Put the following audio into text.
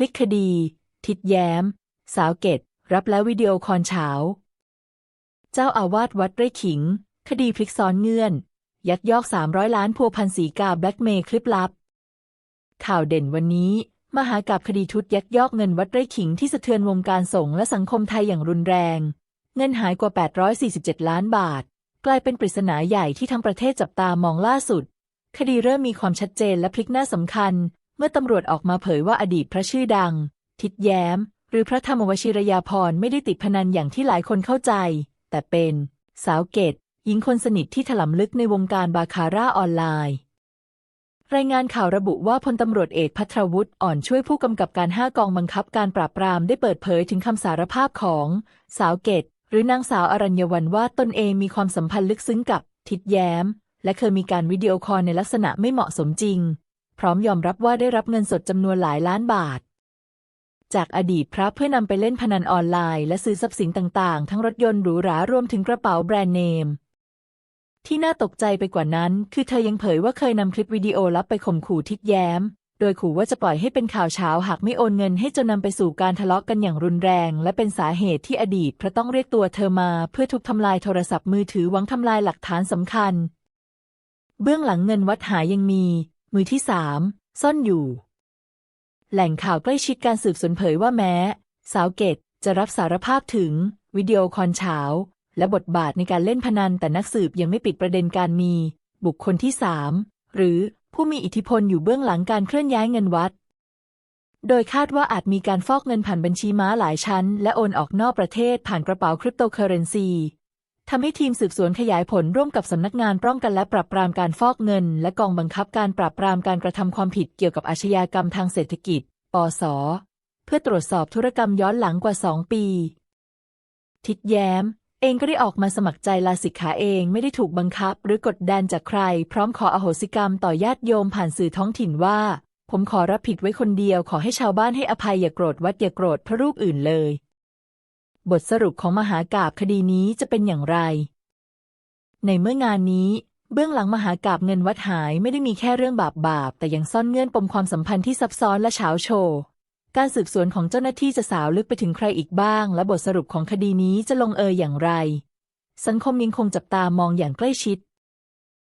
พลิกคดี ทิดแย้ม สาวเกต รับแล้ววิดีโอคอนเฉาเจ้าอาวาสวัดไร่ขิง คดีพลิกซ้อนเงื่อน ยักยอก 300 ล้านพัวพันสีกาแบล็กเมย์คลิปลับ ข่าวเด่นวันนี้ มหากาบคดีทุตยักยอกเงินวัดไร่ขิงที่สะเทือนวงการสงฆ์และสังคมไทยอย่างรุนแรง เงินหายกว่า 847 ล้านบาท กลายเป็นปริศนาใหญ่ที่ทั้งประเทศจับตามองล่าสุดคดีเริ่มมีความชัดเจนและพลิกหน้าสำคัญ เมื่อตำรวจออกมาเผยว่าอดีตพระชื่อดัง ทิดแย้ม หรือพระธรรมวชิรยาภรไม่ได้ติดพนันอย่างที่หลายคนเข้าใจ แต่เป็นสาวเกตหญิงคนสนิทที่ถลำลึกในวงการบาคาร่าออนไลน์ รายงานข่าวระบุว่าพลตำรวจเอกพัทรวุฒิอ่อนช่วยผู้กำกับการห้ากองบังคับการปราบปรามได้เปิดเผยถึงคำสารภาพของ สาวเกตหรือนางสาวอรัญญวันว่าตนเองมีความสัมพันธ์ลึกซึ้งกับทิดแย้ม และเคยมีการวิดีโอคอลในลักษณะไม่เหมาะสมจริง พร้อมยอมรับว่าได้รับเงินสดจำนวนหลายล้านบาท จากอดีตพระเพื่อนำไปเล่นพนันออนไลน์และซื้อทรัพย์สินต่างๆ ทั้งรถยนต์หรูหรารวมถึงกระเป๋าแบรนด์เนม ที่น่าตกใจไปกว่านั้น คือเธอยังเผยว่าเคยนำคลิปวิดีโอลับไปข่มขู่ทิดแย้ม โดยขู่ว่าจะปล่อยให้เป็นข่าวเช้าหากไม่โอนเงินให้จนนำไปสู่การทะเลาะกันอย่างรุนแรง และเป็นสาเหตุที่อดีตพระต้องเรียกตัวเธอมาเพื่อทุบทำลายโทรศัพท์มือถือหวังทำลายหลักฐานสำคัญเบื้องหลังเงินวัดหายยังมี มือที่สามซ่อนอยู่ แหล่งข่าวใกล้ชิดการสืบสวนเผยว่าแม้ สาวเกตจะรับสารภาพถึง วิดีโอคอนเช้า และบทบาทในการเล่นพนันแต่นักสืบยังไม่ปิดประเด็นการมี บุคคลที่สามหรือผู้มีอิทธิพลอยู่เบื้องหลังการเคลื่อนย้ายเงินวัด โดยคาดว่าอาจมีการฟอกเงินผ่านบัญชีม้าหลายชั้น และโอนออกนอกประเทศผ่านกระเป๋าคริปโตเคอเรนซี ทำให้ทีมสืบสวนขยายผลร่วมกับสำนักงานป้องกันและปราบปรามการฟอกเงิน และกองบังคับการปราบปรามการกระทำความผิดเกี่ยวกับอาชญากรรมทางเศรษฐกิจ ปส เพื่อตรวจสอบธุรกรรมย้อนหลังกว่าสองปี ทิดแย้ม เองก็ได้ออกมาสมัครใจลาสิกขาเองไม่ได้ถูกบังคับ หรือกดดันจากใคร พร้อมขออโหสิกรรมต่อญาติโยมผ่านสื่อท้องถิ่นว่า ผมขอรับผิดไว้คนเดียวขอให้ชาวบ้านให้อภัยอย่าโกรธวัดอย่าโกรธพระรูปอื่นเลย บทสรุปของมหากาบคดีนี้จะเป็นอย่างไร ในเมื่องานนี้ เบื้องหลังมหากาบเงินวัดหายไม่ได้มีแค่เรื่องบาปบาปแต่ยังซ่อนเงื่อนปมความสัมพันธ์ที่ซับซ้อนและเฉาโชว์การสืบสวนของเจ้าหน้าที่จะสาวลึกไปถึงใครอีกบ้าง และบทสรุปของคดีนี้จะลงเอยอย่างไร สังคมยังคงจับตามองอย่างใกล้ชิด